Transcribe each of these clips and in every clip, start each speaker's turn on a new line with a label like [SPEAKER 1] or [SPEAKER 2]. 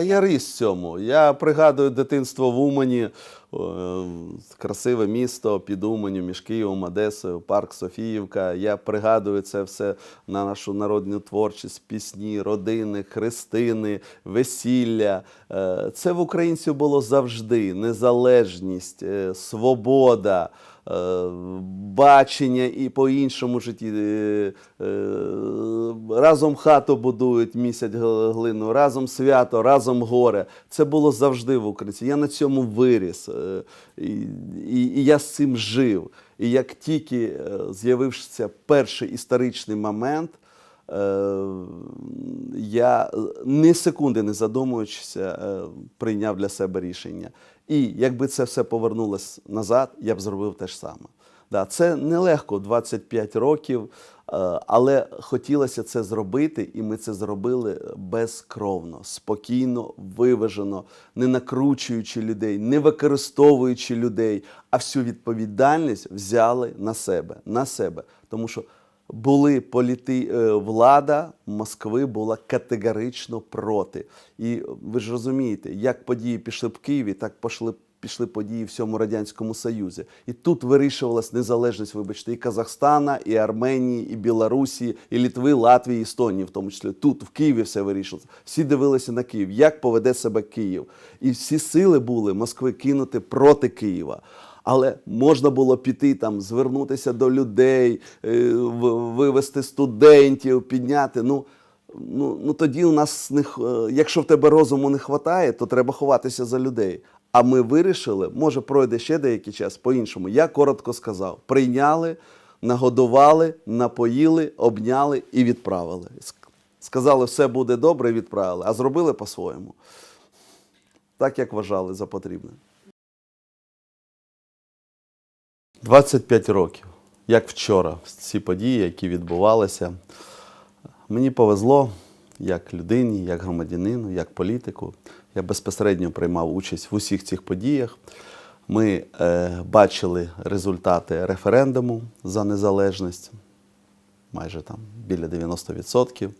[SPEAKER 1] Та я ріс цьому. Я пригадую дитинство в Умані, е, красиве місто під Уманю, між Києвом, Одесою, парк Софіївка. Я пригадую це все на нашу народну творчість, пісні, родини, хрестини, весілля. Е, Це в українців було завжди незалежність, е, свобода. Е, Бачення і по іншому житті е, е, разом хату будують, місяць глину, разом свято, разом горе. Це було завжди в Україні. Я на цьому виріс, і, і, і я з цим жив. І як тільки з'явився перший історичний момент, я ні секунди не задумуючися, прийняв для себе рішення. І якби це все повернулося назад, я б зробив те ж саме. Да, це нелегко 25 років, е, але хотілося це зробити, і ми це зробили безкровно, спокійно, виважено, не накручуючи людей, не використовуючи людей, а всю відповідальність взяли на себе. На себе. Тому що були політи... е, влада Москви була категорично проти. І ви ж розумієте, як події пішли в Києві, так пішли, пішли події в всьому Радянському Союзі. І тут вирішувалась незалежність, вибачте, і Казахстана, і Арменії, і Білорусі, і Літви, Латвії, і Естонії, в тому числі. Тут, в Києві, все вирішилося. Всі дивилися на Київ, як поведе себе Київ. І всі сили були Москви кинути проти Києва. Але можна було піти там, звернутися до людей, е, вивести студентів, підняти. Ну, ну, ну тоді у нас не е, якщо в тебе розуму не вистачає, то треба ховатися за людей. А ми вирішили, може пройде ще деякий час по-іншому. Я коротко сказав: прийняли, нагодували, напоїли, обняли і відправили. Сказали, все буде добре, відправили, а зробили по-своєму. Так, як вважали за потрібне. 25 років, як вчора, ці події, які відбувалися. Мені повезло як людині, як громадянину, як політику. Я безпосередньо приймав участь в усіх цих подіях. Ми е, бачили результати референдуму за незалежність, майже там біля 90%.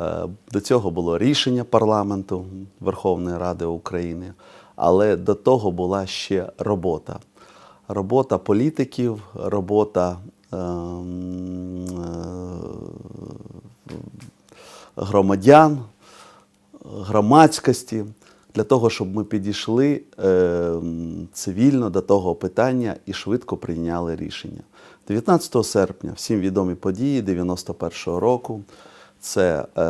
[SPEAKER 1] Е, До цього було рішення парламенту Верховної Ради України, але до того була ще робота. Робота політиків, робота ем, е, громадян, громадськості для того, щоб ми підійшли е, цивільно до того питання і швидко прийняли рішення. 19 серпня всім відомі події 91-го року. Це е,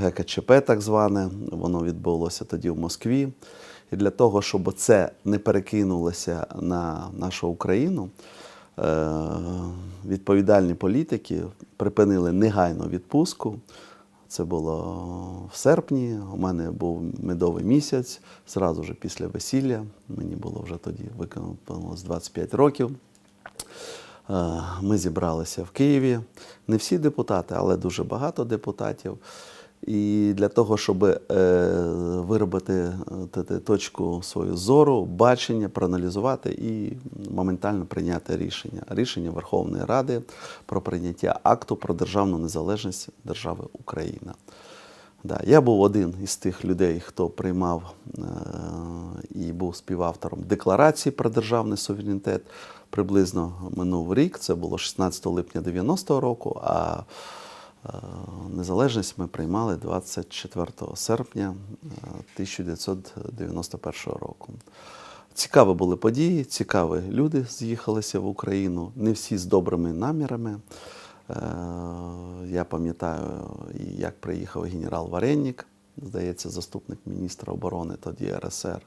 [SPEAKER 1] ГКЧП, так зване, воно відбулося тоді в Москві. І для того, щоб це не перекинулося на нашу Україну, е, відповідальні політики припинили негайну відпустку. Це було в серпні. У мене був медовий місяць, зразу ж після весілля. Мені було вже тоді виконалось 25 років. Е, Ми зібралися в Києві. Не всі депутати, але дуже багато депутатів. І для того, щоб е, виробити е, точку свою зору, бачення, проаналізувати і моментально прийняти рішення. Рішення Верховної Ради про прийняття акту про державну незалежність держави Україна. Да, я був один із тих людей, хто приймав е, і був співавтором декларації про державний суверенітет. Приблизно минув рік, це було 16 липня 90-го року, а незалежність ми приймали 24 серпня е, 1991 року. Цікаві були події, цікаві люди з'їхалися в Україну, не всі з добрими намірами. Е, Я пам'ятаю, як приїхав генерал Варенник, здається, заступник міністра оборони тоді РСР,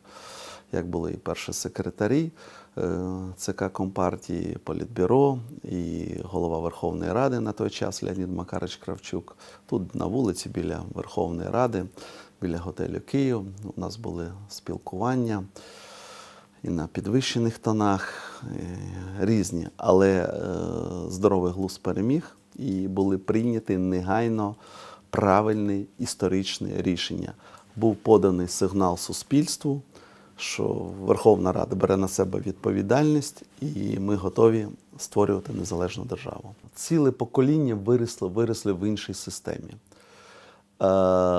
[SPEAKER 1] як були і перші секретарі е, ЦК Компартії, Політбюро і голова Верховної Ради на той час Леонід Макарич Кравчук. Тут на вулиці біля Верховної Ради, біля готелю Київ. У нас були спілкування і на підвищених тонах е, різні, але е, здоровий глузд переміг і були прийняті негайно правильні історичні рішення. Був поданий сигнал суспільству, що Верховна Рада бере на себе відповідальність, і ми готові створювати незалежну державу. Ціле покоління виросло, виросли в іншій системі. Е,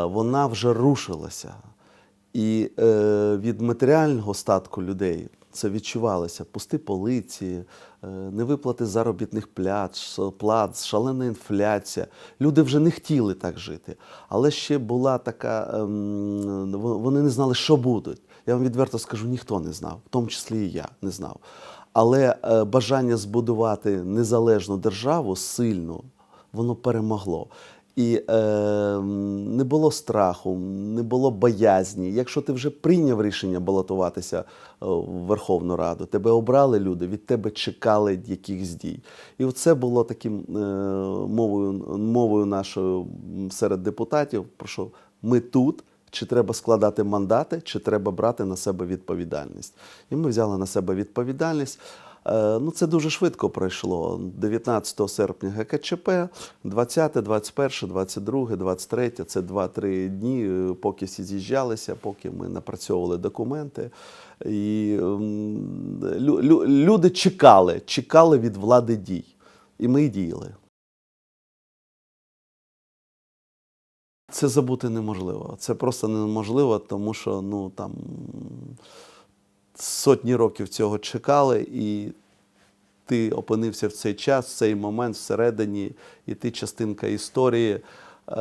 [SPEAKER 1] вона вже рушилася. І е, від матеріального статку людей це відчувалося. Пусті полиці, е, невиплати заробітних плат, плат, шалена інфляція. Люди вже не хотіли так жити. Але ще була така, во- вони не знали, що будуть. Я вам відверто скажу, ніхто не знав, в тому числі і я не знав. Але е, бажання збудувати незалежну державу сильну, воно перемогло. І е, не було страху, не було боязні. Якщо ти вже прийняв рішення балотуватися е, в Верховну Раду, тебе обрали люди, від тебе чекали якихось дій. І це було таким е, мовою, мовою нашою серед депутатів, про що ми тут. Чи треба складати мандати, чи треба брати на себе відповідальність. І ми взяли на себе відповідальність. Е, Ну, це дуже швидко пройшло. 19 серпня ГКЧП, 20, 21, 22, 23 – це 2-3 дні, е, поки всі з'їжджалися, поки ми напрацьовували документи. І лю- лю- люди чекали, чекали від влади дій. І ми діяли. Це забути неможливо. Це просто неможливо, тому що ну там сотні років цього чекали, і ти опинився в цей час, в цей момент всередині, і ти частинка історії. Е,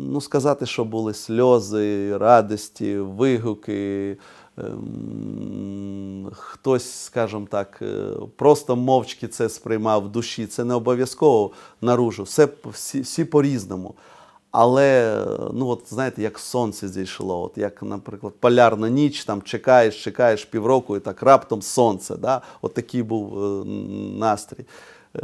[SPEAKER 1] ну, сказати, що були сльози, радості, вигуки. ем, Хтось, скажімо так, е, просто мовчки це сприймав в душі. Це не обов'язково наружу. Все, всі, всі по-різному. Але ну от знаєте, як сонце зійшло, от як, наприклад, полярна ніч, там чекаєш, чекаєш півроку, і так раптом сонце. Да? От такий був е, настрій. Е,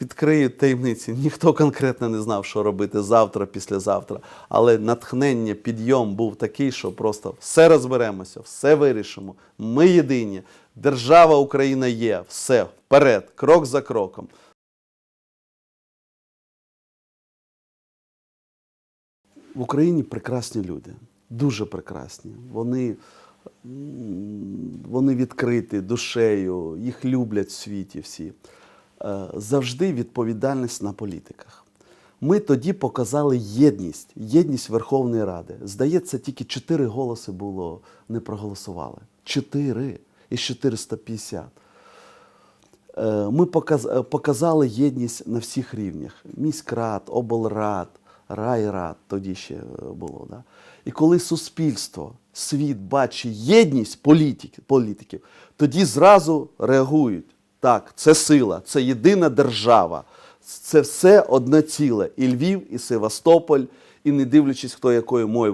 [SPEAKER 1] Відкрию таємниці. Ніхто конкретно не знав, що робити завтра, післязавтра. Але натхнення, підйом був такий, що просто все розберемося, все вирішимо. Ми єдині. Держава Україна є. Все вперед, крок за кроком. В Україні прекрасні люди, дуже прекрасні. Вони, вони відкриті душею, їх люблять в світі всі. Е, Завжди відповідальність на політиках. Ми тоді показали єдність, єдність Верховної Ради. Здається, тільки чотири голоси було, не проголосували. Чотири із 450. Е, Ми е, показали єдність на всіх рівнях: міськрад, облрад, райрад, тоді ще е, було. Да? І коли суспільство, світ бачить єдність політики, політиків, тоді зразу реагують. Так, це сила, це єдина держава, це все одне ціле. І Львів, і Севастополь, і не дивлячись, хто якою ви-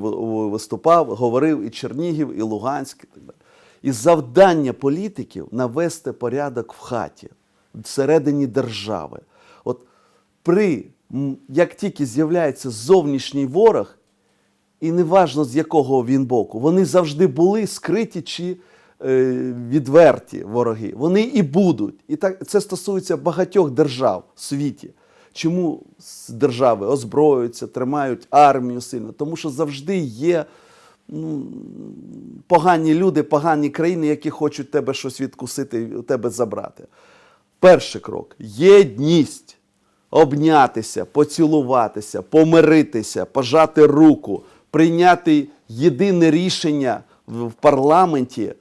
[SPEAKER 1] виступав, говорив і Чернігів, і Луганськ. І так далі. І завдання політиків навести порядок в хаті, всередині держави. От при, як тільки з'являється зовнішній ворог, і неважно з якого він боку, вони завжди були скриті чи е, відверті вороги. Вони і будуть. І так це стосується багатьох держав в світі. Чому держави озброюються, тримають армію сильно? Тому що завжди є ну, погані люди, погані країни, які хочуть тебе щось відкусити тебе забрати. Перший крок єдність. Обнятися, поцілуватися, помиритися, пожати руку, прийняти єдине рішення в парламенті,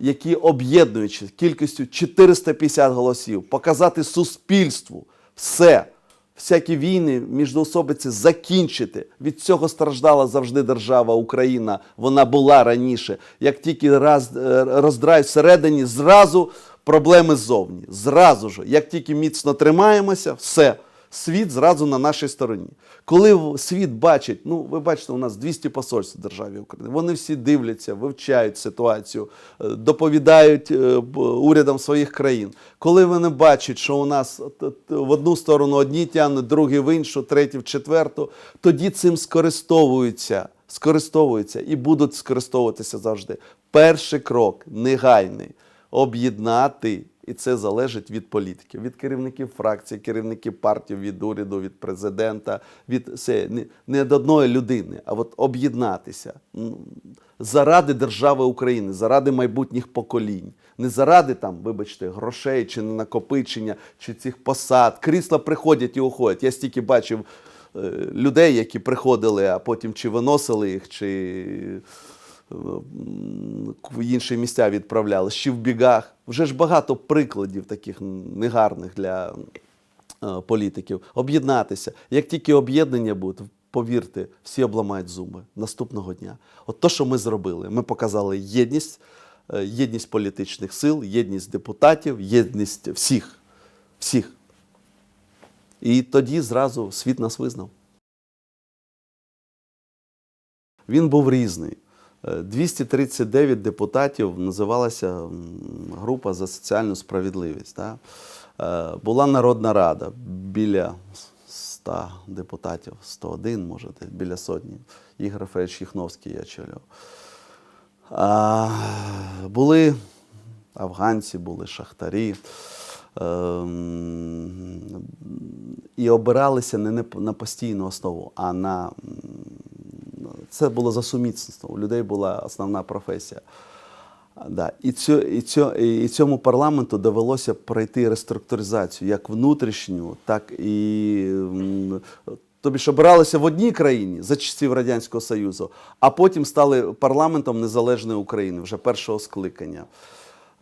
[SPEAKER 1] які об'єднуючи кількістю 450 голосів, показати суспільству все, всякі війни, міждоособиці закінчити. Від цього страждала завжди держава Україна. Вона була раніше. Як тільки раз, е, роздрай всередині, зразу проблеми ззовні. Зразу ж, як тільки міцно тримаємося, все. Світ зразу на нашій стороні. Коли світ бачить, ну ви бачите, у нас 200 посольств в державі України. Вони всі дивляться, вивчають ситуацію, е, доповідають е, урядам своїх країн. Коли вони бачать, що у нас в одну сторону одні тягнуть, другі в іншу, треті в четверту, тоді цим скористовуються, скористовуються і будуть скористовуватися завжди. Перший крок негайний об'єднати. І це залежить від політиків, від керівників фракцій, керівників партій, від уряду, від президента, від все, не, не від одної людини, а от об'єднатися заради держави України, заради майбутніх поколінь, не заради там, вибачте, грошей чи накопичення, чи цих посад. Крісла приходять і уходять. Я стільки бачив е, людей, які приходили, а потім чи виносили їх, чи в інші місця відправляли, ще в бігах. Вже ж багато прикладів таких негарних для е, політиків. Об'єднатися. Як тільки об'єднання буде, повірте, всі обламають зуби наступного дня. От то, що ми зробили, ми показали єдність, е, єдність політичних сил, єдність депутатів, єдність всіх. всіх. І тоді зразу світ нас визнав. Він був різний. Е, 239 депутатів називалася група за соціальну справедливість. Да? Е, Була Народна Рада біля 100 депутатів, 101, може, біля сотні. Ігор Федорович Їхновський я очолював. Були афганці, були шахтарі. Ем, і обиралися не на- постійну основу, а на це було за сумісництвом. У людей була основна професія. Да. І, цю, і, цю, і цьому парламенту довелося пройти реструктуризацію як внутрішню, так і тобі ж обиралися в одній країні за часів Радянського Союзу, а потім стали парламентом Незалежної України вже першого скликання.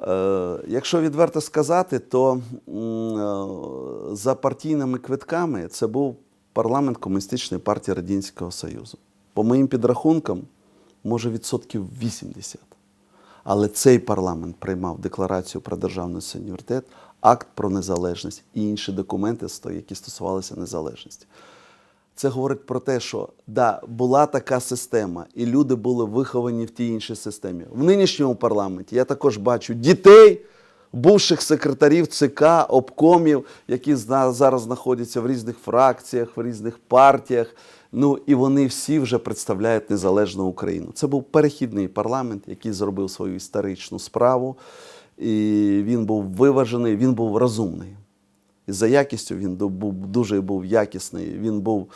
[SPEAKER 1] Е, якщо відверто сказати, то е, за партійними квитками це був парламент Комуністичної партії Радянського Союзу. По моїм підрахункам, може відсотків 80. Але цей парламент приймав декларацію про державний суверенітет, акт про незалежність і інші документи, які стосувалися незалежності. Це говорить про те, що да, була така система, і люди були виховані в тій іншій системі. В нинішньому парламенті я також бачу дітей, бувших секретарів ЦК, обкомів, які зараз знаходяться в різних фракціях, в різних партіях. Ну і вони всі вже представляють незалежну Україну. Це був перехідний парламент, який зробив свою історичну справу, і він був виважений, він був розумний. І за якістю він був дуже був якісний. Він був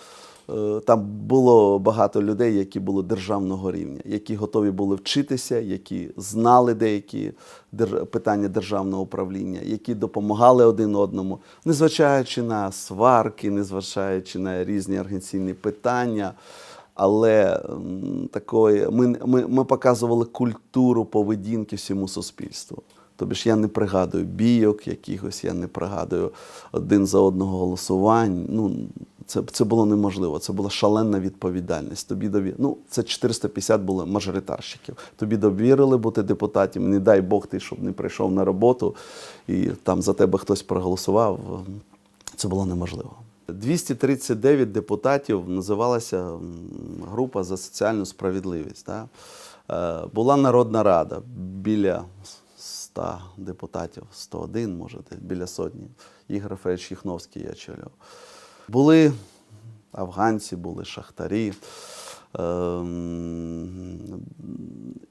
[SPEAKER 1] там було багато людей, які були державного рівня, які готові були вчитися, які знали деякі питання державного управління, які допомагали один одному, незважаючи на сварки, незважаючи на різні організаційні питання. Але такої ми, ми, ми показували культуру поведінки всьому суспільству. Тобі ж я не пригадую бійок якихось, я не пригадую один за одного голосувань. Ну, це, це було неможливо. Це була шалена відповідальність. Тобі дові... ну, це 450 було мажоритарщиків. Тобі довірили бути депутатом. Не дай Бог ти, щоб не прийшов на роботу і там за тебе хтось проголосував. Це було неможливо. 239 депутатів називалася група за соціальну справедливість. Да? Е, Була Народна Рада біля 100 депутатів, 101, може, біля сотні. Ігор Федорович Їхновський я очолював. Були афганці, були шахтарі. Ем,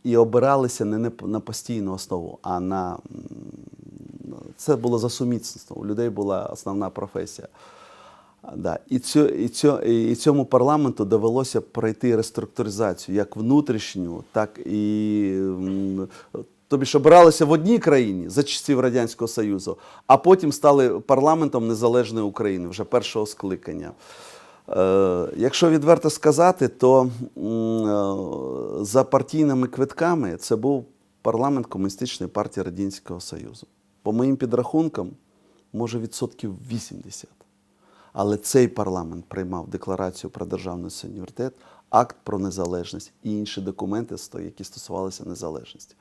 [SPEAKER 1] і обиралися не на- постійну основу, а на це було за сумісництвом. У людей була основна професія. Да. І, цю, і, цю, і цьому парламенту довелося пройти реструктуризацію як внутрішню, так і м, тобі ж обиралися в одній країні за часів Радянського Союзу, а потім стали парламентом Незалежної України вже першого скликання. Е, якщо відверто сказати, то е, за партійними квитками це був парламент Комуністичної партії Радянського Союзу. По моїм підрахункам, може відсотків 80. Але цей парламент приймав декларацію про державний суверенітет, акт про незалежність і інші документи, які стосувалися незалежності.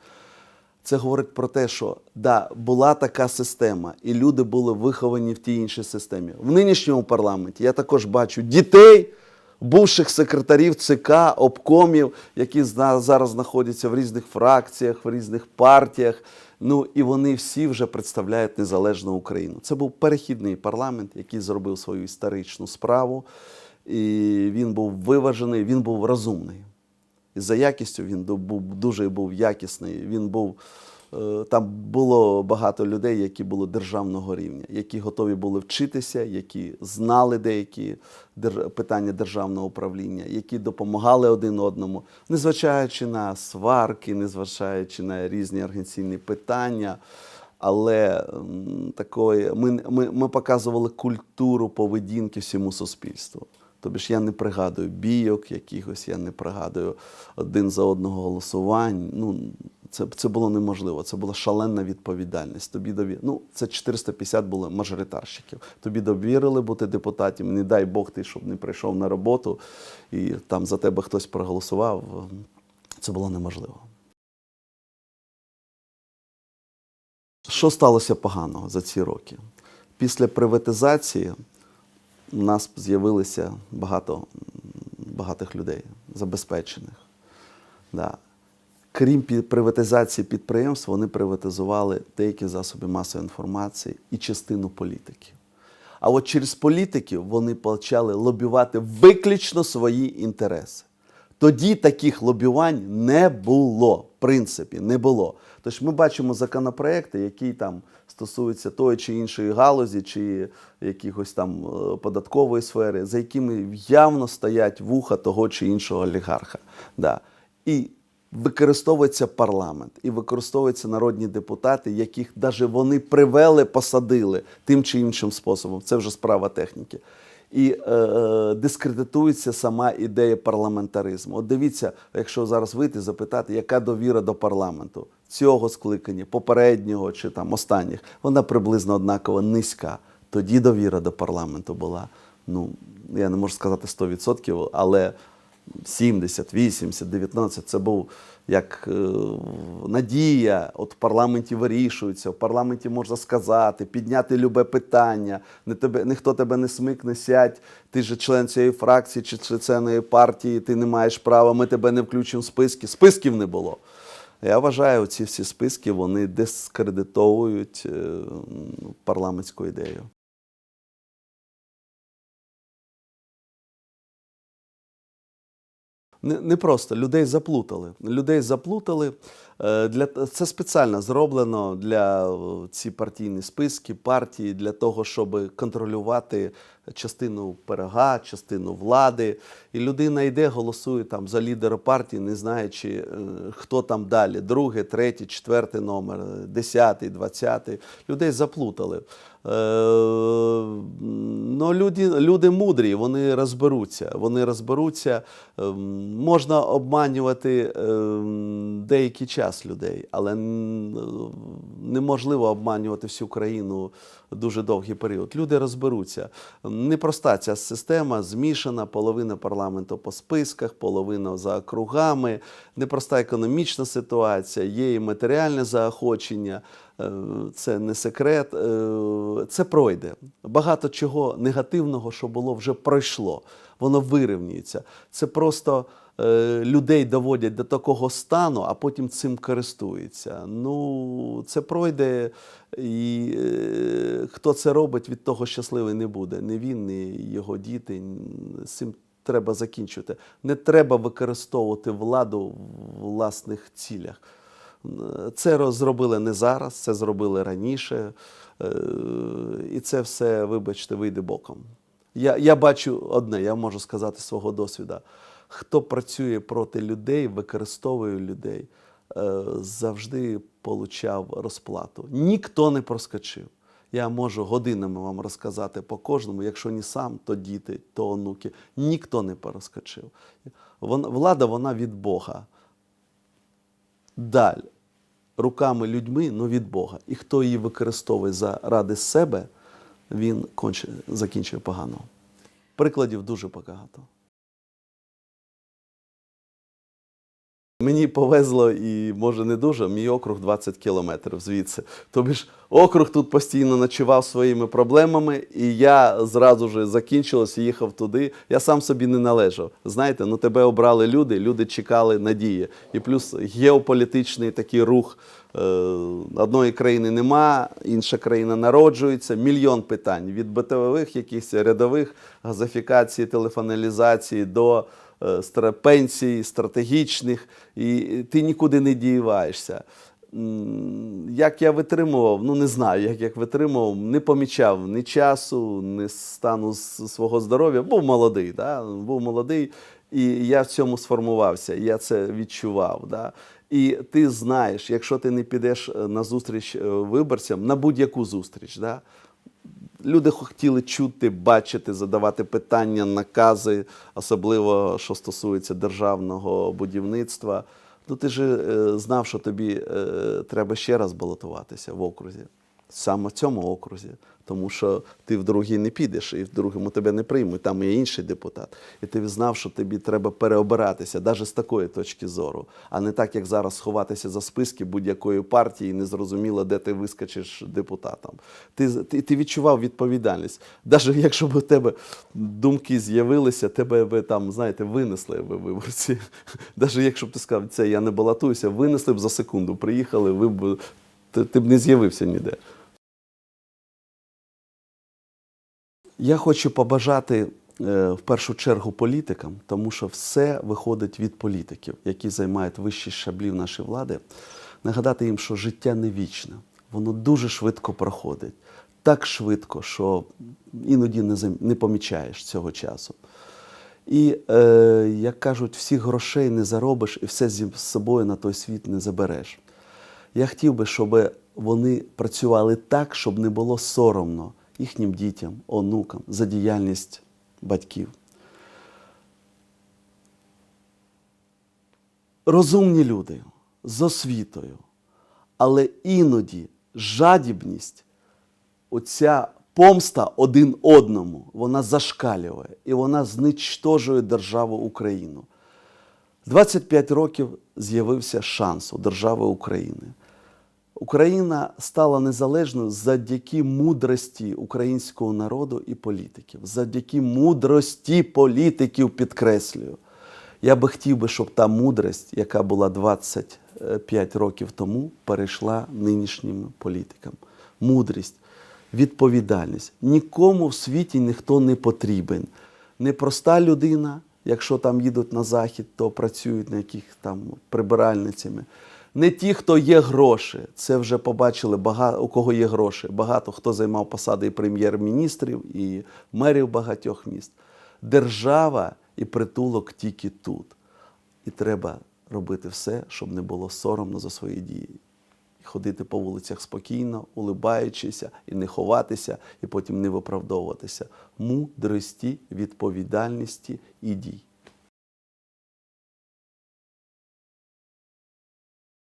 [SPEAKER 1] Це говорить про те, що да, була така система, і люди були виховані в тій іншій системі. В нинішньому парламенті я також бачу дітей, бувших секретарів ЦК, обкомів, які зараз знаходяться в різних фракціях, в різних партіях. Ну і вони всі вже представляють незалежну Україну. Це був перехідний парламент, який зробив свою історичну справу, і він був виважений, він був розумний. І за якістю він був дуже був якісний. Він був е, там було багато людей, які були державного рівня, які готові були вчитися, які знали деякі питання державного управління, які допомагали один одному, незважаючи на сварки, незважаючи на різні організаційні питання. Але такої ми, ми, ми показували культуру поведінки всьому суспільству. Тобі ж я не пригадую бійок якихось, я не пригадую один за одного голосувань. Ну, це, це було неможливо. Це була шаленна відповідальність. Тобі дові... ну, це 450 було мажоритарщиків. Тобі довірили бути депутатом. Не дай Бог ти, щоб не прийшов на роботу і там за тебе хтось проголосував. Це було неможливо. Що сталося поганого за ці роки? Після приватизації у нас з'явилося багато багатих людей, забезпечених. Да. Крім приватизації підприємств, вони приватизували деякі засоби масової інформації і частину політики. А от через політиків вони почали лобівати виключно свої інтереси. Тоді таких лобіювань не було, в принципі, не було. Тож ми бачимо законопроекти, які там стосуються тої чи іншої галузі, чи якихось там е, податкової сфери, за якими явно стоять вуха того чи іншого олігарха. Да. І використовується парламент, і використовуються народні депутати, яких навіть вони привели, посадили тим чи іншим способом. Це вже справа техніки. І е, е, дискредитується сама ідея парламентаризму. От дивіться, якщо зараз вийти запитати, яка довіра до парламенту цього скликання, попереднього чи там останніх, вона приблизно однаково низька. Тоді довіра до парламенту була. Ну я не можу сказати 100%, але 70, 80, 19 це був як е, надія. От в парламенті вирішується, в парламенті можна сказати, підняти любе питання. Не тебе, ніхто тебе не смикне, сядь. Ти же член цієї фракції чи член партії, ти не маєш права, ми тебе не включимо в списки. Списків не було. Я вважаю, ці всі списки вони дискредитовують е, парламентську ідею. Не, не просто людей заплутали. Людей заплутали. Е, Для це спеціально зроблено для е, ці партійні списки, партії для того, щоб контролювати частину пирога, частину влади. І людина йде, голосує там за лідера партії, не знаючи, е, хто там далі, другий, третій, четвертий номер, десятий, двадцятий. Людей заплутали. Ну, люди, люди мудрі, вони розберуться. Вони розберуться. Ем, Можна обманювати ем, деякий час людей, але неможливо обманювати всю країну дуже довгий період. Люди розберуться. Непроста ця система, змішана, половина парламенту по списках, половина за округами, непроста економічна ситуація, є і матеріальне заохочення. Е, Це не секрет, е, це пройде. Багато чого негативного, що було, вже пройшло. Воно вирівнюється. Це просто людей доводять до такого стану, а потім цим користуються. Ну, це пройде, і е, хто це робить, від того щасливий не буде. Не він, не його діти. Цим треба закінчувати. Не треба використовувати владу в власних цілях. Це зробили не зараз, це зробили раніше. Е, І це все, вибачте, вийде боком. Я, я бачу одне, я можу сказати свого досвіду. Хто працює проти людей, використовує людей, е, завжди получав розплату. Ніхто не проскочив. Я можу годинами вам розказати по кожному. Якщо не сам, то діти, то онуки. Ніхто не проскочив. Влада вона від Бога даль руками людьми, ну від Бога. І хто її використовує заради себе, він конче, закінчує погано. Прикладів дуже багато. Мені повезло і може не дуже. Мій округ 20 кілометрів звідси. Тобі ж округ тут постійно ночував своїми проблемами, і я зразу ж закінчилось їхав туди. Я сам собі не належав. Знаєте, ну тебе обрали люди, люди чекали надії. І плюс геополітичний такий рух. Е, Одної країни нема, інша країна народжується. Мільйон питань від битових, якихось рядових газифікації, телефоналізації до пенсій стратегічних, і ти нікуди не діваєшся. Як я витримував, ну не знаю, як я витримував, не помічав ні часу, ні стану свого здоров'я. Був молодий, да? був молодий, і я в цьому сформувався, я це відчував. Да? І ти знаєш, якщо ти не підеш е, на зустріч е, виборцям, на будь-яку зустріч, да? Люди хотіли чути, бачити, задавати питання, накази, особливо що стосується державного будівництва. Ну ти ж е, знав, що тобі е, треба ще раз балотуватися в окрузі, саме в цьому окрузі, тому що ти в другий не підеш, і в другому тебе не приймуть, там є інший депутат. І ти знав, що тобі треба переобиратися, навіть з такої точки зору, а не так, як зараз сховатися за списки будь-якої партії, і не зрозуміло, де ти вискочиш депутатом. Ти, ти, ти відчував відповідальність. Навіть якщо б у тебе думки з'явилися, тебе би там, знаєте, винесли би виборці. Навіть якщо б ти сказав, це я не балотуюся, винесли б за секунду, приїхали, ви б, ти, ти б не з'явився ніде. Я хочу побажати е, в першу чергу політикам, тому що все виходить від політиків, які займають вищі щаблі в нашій влади. Нагадати їм, що життя не вічне, воно дуже швидко проходить. Так швидко, що іноді не, помічаєш цього часу. І, е, як кажуть, всіх грошей не заробиш і все зі собою на той світ не забереш. Я хотів би, щоб вони працювали так, щоб не було соромно їхнім дітям, онукам за діяльність батьків. Розумні люди з освітою, але іноді жадібність, оця помста один одному, вона зашкалює і вона зничтожує державу Україну. 25 років з'явився шанс у держави України. Україна стала незалежною завдяки мудрості українського народу і політиків, завдяки мудрості політиків, підкреслюю. Я би хотів би, щоб та мудрость, яка була 25 років тому, перейшла нинішнім політикам. Мудрість, відповідальність. Нікому в світі ніхто не потрібен. Непроста людина, якщо там їдуть на захід, то працюють на яких там прибиральницями. Не ті, хто є гроші, це вже побачили багато, у кого є гроші. Багато хто займав посади і прем'єр-міністрів, і мерів багатьох міст. Держава і притулок тільки тут. І треба робити все, щоб не було соромно за свої дії. І ходити по вулицях спокійно, улибаючися, і не ховатися, і потім не виправдовуватися. Мудрості, відповідальності і дій.